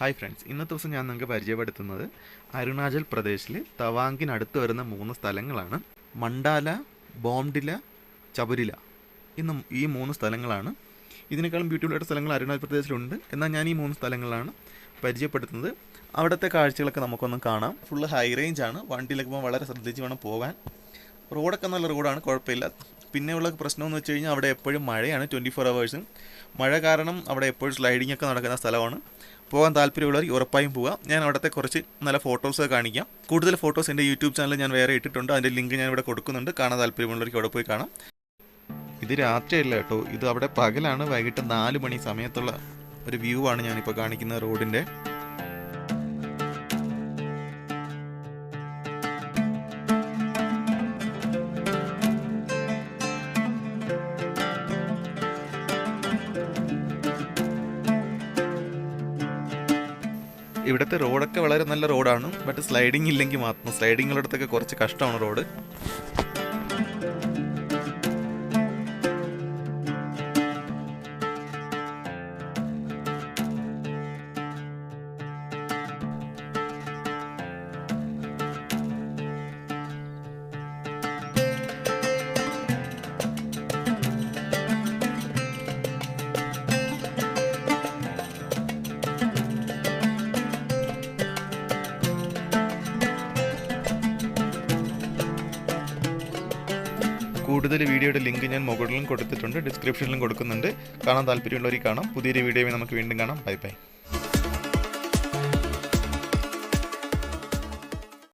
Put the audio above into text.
Hi friends ഇന്നത്തെ ദിവസം ഞാൻ നിങ്ങൾക്ക് പരിചയപ്പെടുത്തുന്നത് അരുണാചൽ പ്രദേശിൽ തവാങ്കിനടുത്ത് വരുന്ന മൂന്ന് സ്ഥലങ്ങളാണ്. മണ്ടാല ബോംഡില ചബുരില ഇന്ന് ഈ മൂന്ന് സ്ഥലങ്ങളാണ്. ഇതിനേക്കാളും ബ്യൂട്ടിഫുൾ ആയിട്ട് സ്ഥലങ്ങൾ അരുണാചൽ പ്രദേശിലുണ്ട്. എന്നാൽ ഞാൻ ഈ മൂന്ന് സ്ഥലങ്ങളാണ് പരിചയപ്പെടുത്തുന്നത്. അവിടുത്തെ കാഴ്ചകളൊക്കെ നമുക്കൊന്ന് കാണാം. ഫുള്ള് ഹൈ റേഞ്ച് ആണ്. വണ്ടിയിലൊക്കെ പോകുമ്പോൾ വളരെ ശ്രദ്ധിച്ച് വേണം പോകാൻ. റോഡൊക്കെ നല്ല റോഡാണ് കുഴപ്പമില്ല. പിന്നെയുള്ള പ്രശ്നം എന്ന് വെച്ച് കഴിഞ്ഞാൽ അവിടെ എപ്പോഴും മഴയാണ് ട്വന്റി ഫോർ അവേഴ്സും മഴ കാരണം അവിടെ എപ്പോഴും സ്ലൈഡിംഗ് ഒക്കെ നടക്കുന്ന സ്ഥലമാണ്. പോകാൻ താല്പര്യമുള്ളവർ ഉറപ്പായും പോവുക. ഞാൻ അവിടുത്തെ കുറച്ച് നല്ല ഫോട്ടോസ് കാണിക്കാം. കൂടുതൽ ഫോട്ടോസ് എന്റെ യൂട്യൂബ് ചാനലിൽ ഞാൻ വേറെ ഇട്ടിട്ടുണ്ട്. അതിന്റെ ലിങ്ക് ഞാൻ ഇവിടെ കൊടുക്കുന്നുണ്ട്. കാണാൻ താല്പര്യമുള്ളവർക്ക് അവിടെ പോയി കാണാം. ഇത് രാത്രിയല്ല കേട്ടോ. ഇത് അവിടെ പകലാണ് വൈകിട്ട് നാല് മണി സമയത്തുള്ള ഒരു വ്യൂ ആണ് ഞാനിപ്പോൾ കാണിക്കുന്ന റോഡിന്റെ ഇവിടുത്തെ റോഡൊക്കെ വളരെ നല്ല റോഡാണ്. ബട്ട് സ്ലൈഡിങ് ഇല്ലെങ്കിൽ മാത്രം സ്ലൈഡിംഗ് ഉള്ളിടത്തൊക്കെ കുറച്ച് കഷ്ടമാണ് റോഡ്. കൂടുതൽ വീഡിയോയുടെ ലിങ്ക് ഞാൻ മുകളിലും കൊടുത്തിട്ടുണ്ട് ഡിസ്ക്രിപ്ഷനിലും കൊടുക്കുന്നുണ്ട്. കാണാൻ താല്പര്യമുള്ളവർ കാണാം. പുതിയൊരു വീഡിയോയിൽ നമുക്ക് വീണ്ടും കാണാം. Bye bye.